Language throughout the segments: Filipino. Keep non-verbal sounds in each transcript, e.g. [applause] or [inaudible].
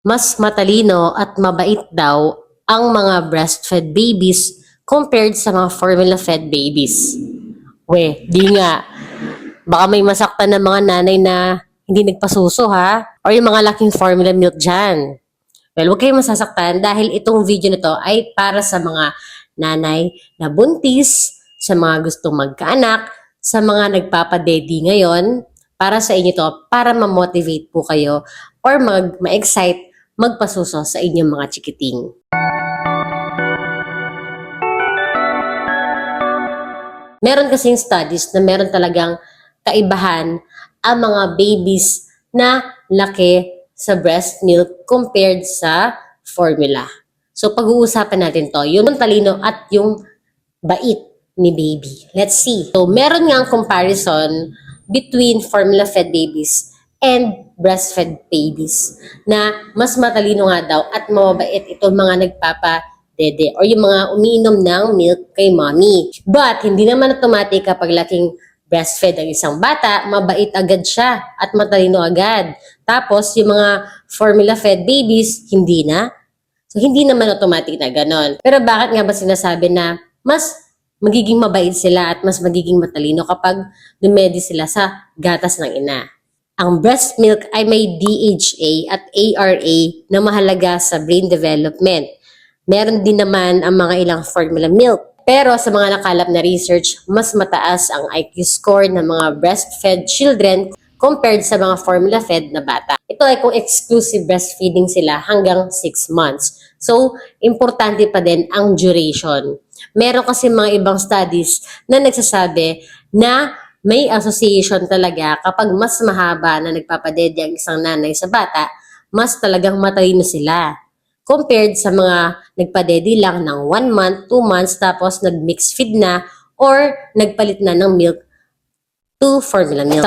mas matalino at mabait daw ang mga breastfed babies compared sa mga formula-fed babies. We, di nga. Baka may masaktan ng mga nanay na hindi nagpasuso ha? Or yung mga laking formula milk dyan. Well, huwag kayong masasaktan dahil itong video na to ay para sa mga nanay na buntis, sa mga gustong magkaanak, sa mga nagpapadedi ngayon, para sa inyo to, para ma-motivate po kayo or mag ma-excite magpasuso sa inyong mga chikiting. Meron kasing studies na meron talagang kaibahan ang mga babies na laki sa breast milk compared sa formula. So pag-uusapan natin to, yung talino at yung bait ni baby. Let's see. So meron nga ang comparison between formula-fed babies and breastfed babies na mas matalino nga daw at mababait itong mga nagpapa dede or yung mga umiinom ng milk kay mommy. But hindi naman automatic kapag laking breastfed ang isang bata, mabait agad siya at matalino agad. Tapos yung mga formula-fed babies, hindi na. So hindi naman automatic na ganon. Pero bakit nga ba sinasabi na mas magiging mabait sila at mas magiging matalino kapag dumedi sila sa gatas ng ina? Ang breast milk ay may DHA at ARA na mahalaga sa brain development. Meron din naman ang mga ilang formula milk. Pero sa mga nakalap na research, mas mataas ang IQ score ng mga breastfed children compared sa mga formula-fed na bata. Ito ay kung exclusive breastfeeding sila hanggang 6 months. So, importante pa din ang duration. Meron kasi mga ibang studies na nagsasabi na may association talaga kapag mas mahaba na nagpapadede ang isang nanay sa bata, mas talagang matalino sila. Compared sa mga nagpadede lang ng 1 month, 2 months, tapos nag-mix feed na or nagpalit na ng milk to formula milk.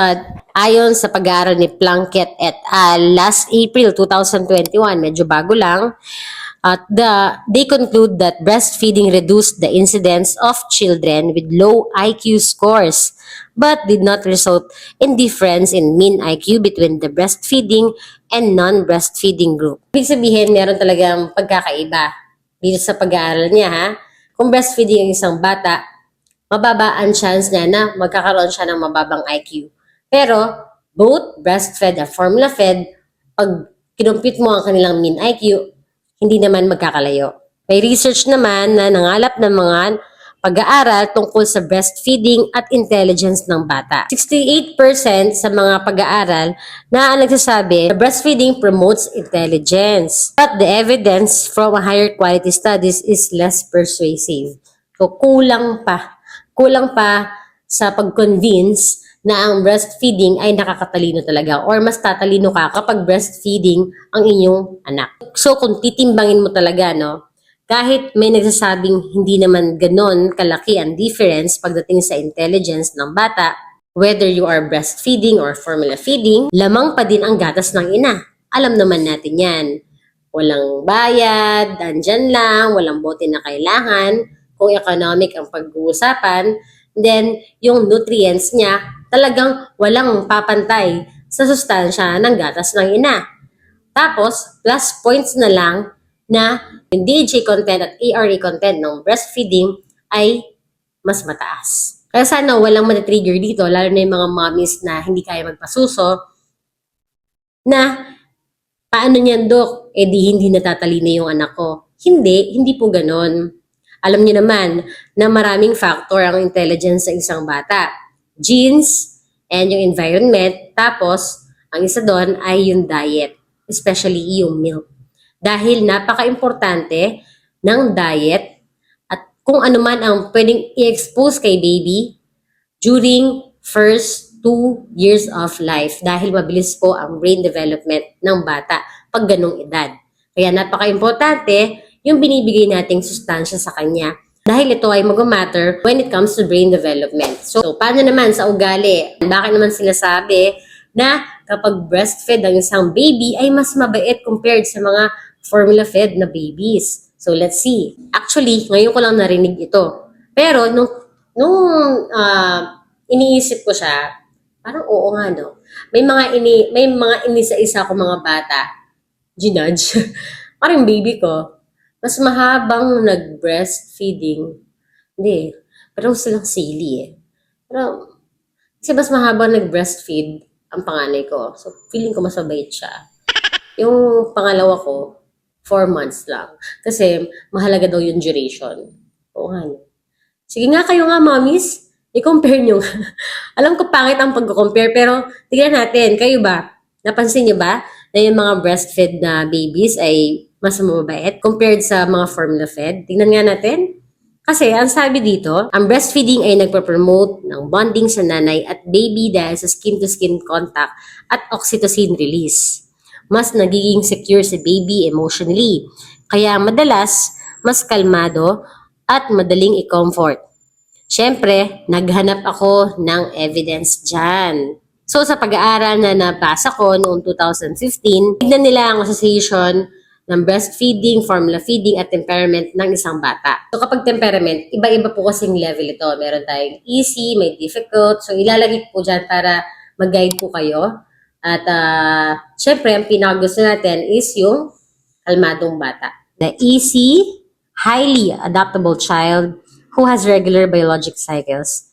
Ayon sa pag-aaral ni Plunkett et al. last April 2021, medyo bago lang, at the, they conclude that breastfeeding reduced the incidence of children with low IQ scores, but did not result in difference in mean IQ between the breastfeeding and non-breastfeeding group. Ibig sabihin, meron talagang pagkakaiba dito sa pag-aaral niya ha. Kung breastfeeding ang isang bata, mababa ang chance niya na magkakaroon siya ng mababang IQ. Pero, both breastfed at formula-fed, pag kinumpit mo ang kanilang mean IQ, hindi naman magkakalayo. May research naman na nangalap ng mga pag-aaral tungkol sa breastfeeding at intelligence ng bata. 68% sa mga pag-aaral na ang nagsasabi na breastfeeding promotes intelligence. But the evidence from higher quality studies is less persuasive. So kulang pa. Kulang pa sa pag-convince na ang breastfeeding ay nakakatalino talaga or mas tatalino ka kapag breastfeeding ang inyong anak. So kung titimbangin mo talaga, no, kahit may nagsasabing hindi naman ganon kalaki ang difference pagdating sa intelligence ng bata, whether you are breastfeeding or formula feeding, lamang pa din ang gatas ng ina. Alam naman natin yan. Walang bayad, andyan lang, walang bote na kailangan. Kung economic ang pag-uusapan, then yung nutrients niya talagang walang papantay sa sustansya ng gatas ng ina. Tapos, plus points na lang na yung DHA content at ARA content ng breastfeeding ay mas mataas. Kaya sana walang matitrigger dito, lalo na yung mga mommies na hindi kaya magpasuso, na paano niyan, Dok? Eh di hindi natatalino yung anak ko. Hindi, hindi po ganon. Alam niyo naman na maraming factor ang intelligence sa isang bata. Genes and yung environment. Tapos, ang isa doon ay yung diet, especially yung milk. Dahil napaka-importante ng diet at kung ano man ang pwedeng i-expose kay baby during first two years of life dahil mabilis po ang brain development ng bata pag ganong edad. Kaya napaka-importante yung binibigay nating sustansya sa kanya dahil ito ay mag-matter when it comes to brain development. So, paano naman sa ugali? Bakit naman sila sabi na kapag breastfed ang isang baby ay mas mabait compared sa mga formula-fed na babies? So, let's see. Actually, ngayon ko lang narinig ito. Pero, nung, nung ah, iniisip ko siya, parang oo nga, no? May mga ini, may mga inisa-isa ko mga bata ginudge. [laughs] Parang baby ko, mas mahabang nag-breastfeeding. Hindi, pero silang silly eh. Pero, kasi mas mahabang nag-breastfeed ang panganay ko. So, feeling ko mas mabait siya. Yung pangalawa ko, four months lang. Kasi, mahalaga daw yung duration. Oo nga. Sige nga kayo nga, mommies. I-compare nyo nga. [laughs] Alam ko pangit ang pag-compare, pero tignan natin. Kayo ba? Napansin nyo ba na yung mga breastfed na babies ay mas mababait compared sa mga formula fed? Tingnan nga natin. Kasi ang sabi dito, ang breastfeeding ay nagpo-promote ng bonding sa nanay at baby dahil sa skin-to-skin contact at oxytocin release. Mas nagiging secure si baby emotionally. Kaya madalas, mas kalmado at madaling i-comfort. Siyempre, naghanap ako ng evidence dyan. So, sa pag-aaral na nabasa ko noong 2015, tignan nila ang association ng breastfeeding, formula feeding, at temperament ng isang bata. So, kapag temperament, iba-iba po kasing level ito. Meron tayong easy, may difficult. So, ilalagay ko dyan para mag-guide po kayo. At, uh, syempre, ang pinakagusto natin is yung kalmadong bata. The easy, highly adaptable child who has regular biologic cycles.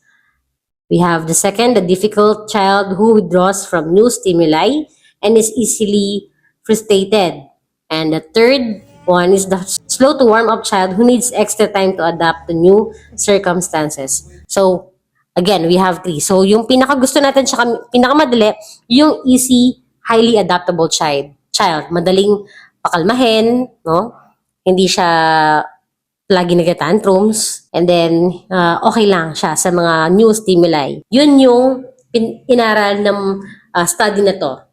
We have the second, the difficult child who withdraws from new stimuli and is easily frustrated. And the third one is the slow to warm up child who needs extra time to adapt to new circumstances. So, again, we have three. So, yung pinaka gusto natin, tsaka pinakamadali, yung easy, highly adaptable child. Child, madaling pakalmahin, no? Hindi siya lagi nag-tantrums. And then, uh, okay lang siya sa mga new stimuli. Yun yung pin- inaral ng uh, study na to.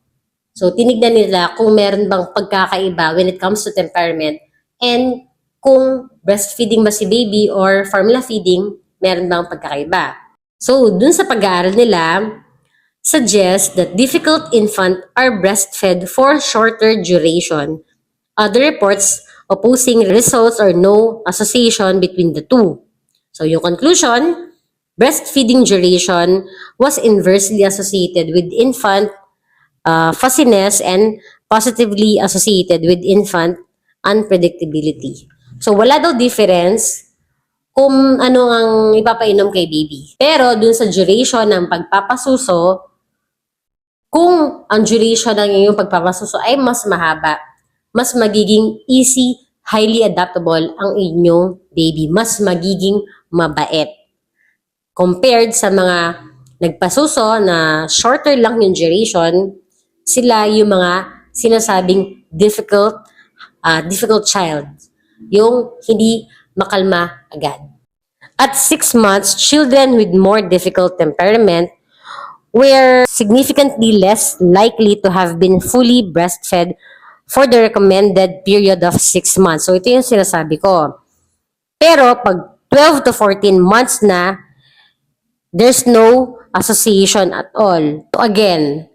So, tinignan nila kung meron bang pagkakaiba when it comes to temperament and kung breastfeeding ba si baby or formula feeding, meron bang pagkakaiba. So, dun sa pag-aaral nila, suggest that difficult infant are breastfed for shorter duration. Other reports opposing results or no association between the two. So, yung conclusion, breastfeeding duration was inversely associated with infant uh, fussiness and positively associated with infant unpredictability. So, wala daw difference kung ano ang ipapainom kay baby. Pero dun sa duration ng pagpapasuso, kung ang duration ng iyong pagpapasuso ay mas mahaba, mas magiging easy, highly adaptable ang inyong baby. Mas magiging mabait. Compared sa mga nagpasuso na shorter lang yung duration, sila yung mga sinasabing difficult, uh, difficult child. Yung hindi makalma agad. At six months, children with more difficult temperament were significantly less likely to have been fully breastfed for the recommended period of 6 months. So, ito yung sinasabi ko. Pero, pag 12 to 14 months na, there's no association at all. So, again,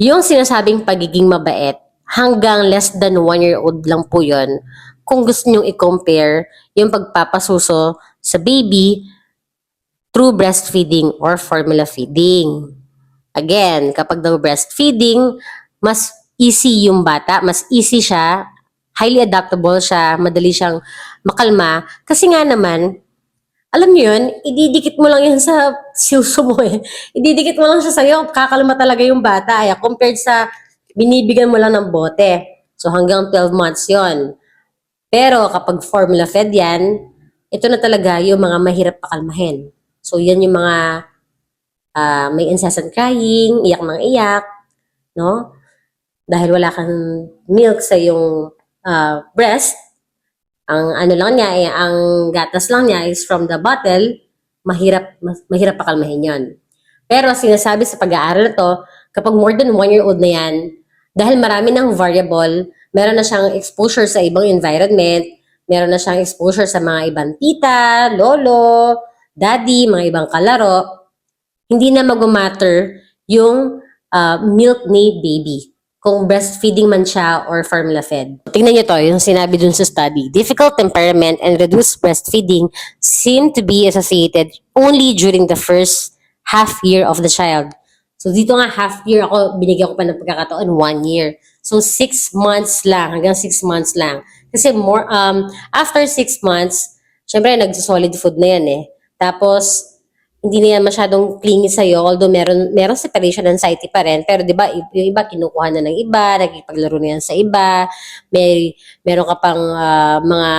yung sinasabing pagiging mabait, hanggang less than 1 year old lang po yun. Kung gusto nyong i-compare yung pagpapasuso sa baby through breastfeeding or formula feeding. Again, kapag daw breastfeeding, mas easy yung bata, mas easy siya, highly adaptable siya, madali siyang makalma. Kasi nga naman, alam niyo yun, ididikit mo lang yan sa siuso mo eh. [laughs] Ididikit mo lang siya sa'yo, kakalma talaga yung bata. Ay, compared sa binibigyan mo lang ng bote. So hanggang 12 months yon. Pero kapag formula fed yan, ito na talaga yung mga mahirap pakalmahin. So yan yung mga ah, may incessant crying, iyak ng iyak, no? Dahil wala kang milk sa yung ah, breast, ang ano lang niya, eh, ang gatas lang niya is from the bottle, mahirap, mahirap pakalmahin yon. Pero sinasabi sa pag-aaral to, kapag more than one year old na yan, dahil marami ng variable, meron na siyang exposure sa ibang environment, meron na siyang exposure sa mga ibang tita, lolo, daddy, mga ibang kalaro, hindi na mag-matter yung uh, milk ni baby. Kung breastfeeding man siya or formula fed. Tingnan niyo to, yung sinabi dun sa study. Difficult temperament and reduced breastfeeding seem to be associated only during the first half year of the child. So dito nga half year ako, binigyan ko pa ng pagkakataon, one year. So, six months lang, hanggang six months lang. Kasi more, um, after six months, syempre, nagsa-solid food na yan eh. Tapos, hindi na yan masyadong clingy sa'yo, although meron, meron separation anxiety pa rin. Pero di ba, yung iba kinukuha na ng iba, nagipaglaro na yan sa iba, may, meron ka pang ah, mga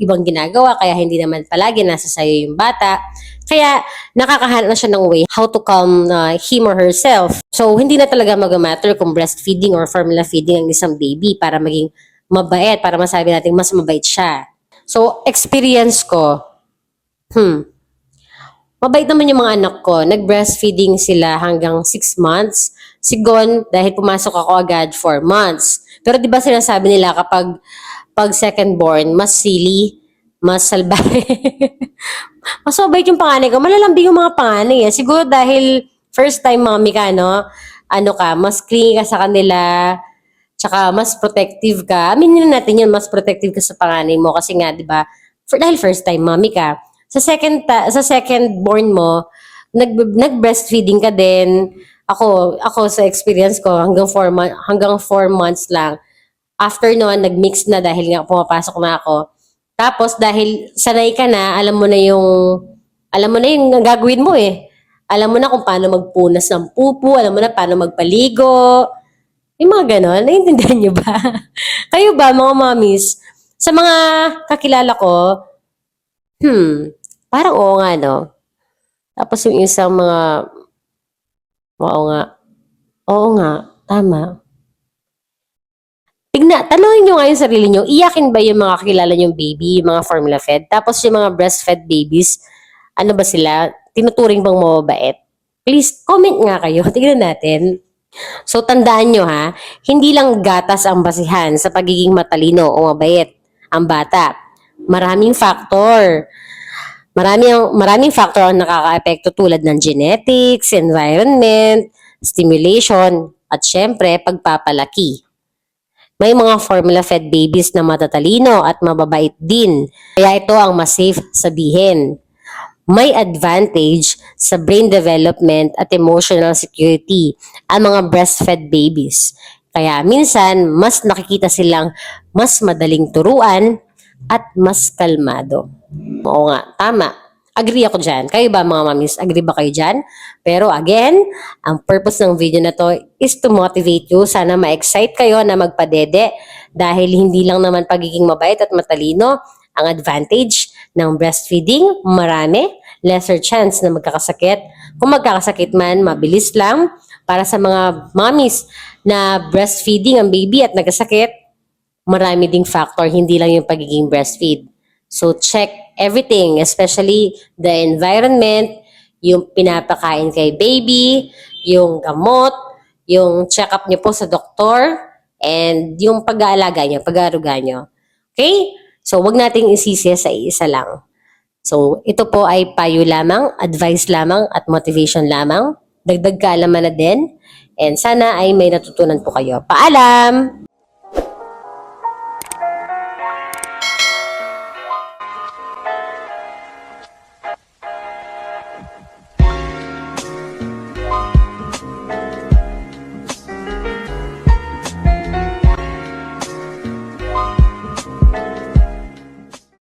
ibang ginagawa, kaya hindi naman palagi nasa sa'yo yung bata. Kaya nakakahanap na siya ng way how to calm uh, him or herself. So, hindi na talaga mag-matter kung breastfeeding or formula feeding ang isang baby para maging mabait, para masabi natin mas mabait siya. So, experience ko, hmm, mabait naman yung mga anak ko. Nag-breastfeeding sila hanggang 6 months. Si Gon, dahil pumasok ako agad 4 months. Pero di ba sinasabi nila kapag pag second born, mas silly, mas salbahe. [laughs] mas mabait yung panganay ko. Malalambing yung mga panganay. Eh. Siguro dahil first time mommy ka, no? Ano ka, mas clingy ka sa kanila. Tsaka mas protective ka. Aminin na natin yun, mas protective ka sa panganay mo. Kasi nga, di ba, for, dahil first time mommy ka. Sa second sa second born mo, nag nag-breastfeeding ka din. Ako, ako sa experience ko hanggang 4 months hanggang 4 months lang. After noon, nag-mix na dahil nga pumapasok na ako. Tapos dahil sanay ka na, alam mo na yung alam mo na yung gagawin mo eh. Alam mo na kung paano magpunas ng pupo, alam mo na paano magpaligo. Yung mga ganon, naiintindihan niyo ba? [laughs] Kayo ba, mga mommies? Sa mga kakilala ko, hmm, parang oo nga, no? Tapos yung isang mga, oo nga, oo nga, tama. Tigna, tanongin nyo nga yung sarili nyo, iyakin ba yung mga kakilala nyong baby, yung mga formula fed? Tapos yung mga breastfed babies, ano ba sila? Tinuturing bang mababait? Please, comment nga kayo. [laughs] Tignan natin. So, tandaan nyo ha, hindi lang gatas ang basihan sa pagiging matalino o mabait ang bata. Maraming factor. Maraming, maraming factor ang nakaka-apekto tulad ng genetics, environment, stimulation, at syempre, pagpapalaki. May mga formula-fed babies na matatalino at mababait din. Kaya ito ang mas safe sabihin. May advantage sa brain development at emotional security ang mga breastfed babies. Kaya minsan, mas nakikita silang mas madaling turuan at mas kalmado. Oo nga, tama. Agree ako dyan. Kayo ba mga mamis? Agree ba kayo dyan? Pero again, ang purpose ng video na to is to motivate you. Sana ma-excite kayo na magpadede dahil hindi lang naman pagiging mabait at matalino ang advantage ng breastfeeding. Marami. Lesser chance na magkakasakit. Kung magkakasakit man, mabilis lang. Para sa mga mommies na breastfeeding ang baby at nagkasakit, marami ding factor, hindi lang yung pagiging breastfeed. So check everything, especially the environment, yung pinapakain kay baby, yung gamot, yung check-up niyo po sa doktor, and yung pag-aalaga niyo, pag-aaruga niyo. Okay? So wag nating isisi sa isa lang. So ito po ay payo lamang, advice lamang, at motivation lamang. Dagdag kaalaman na din. And sana ay may natutunan po kayo. Paalam!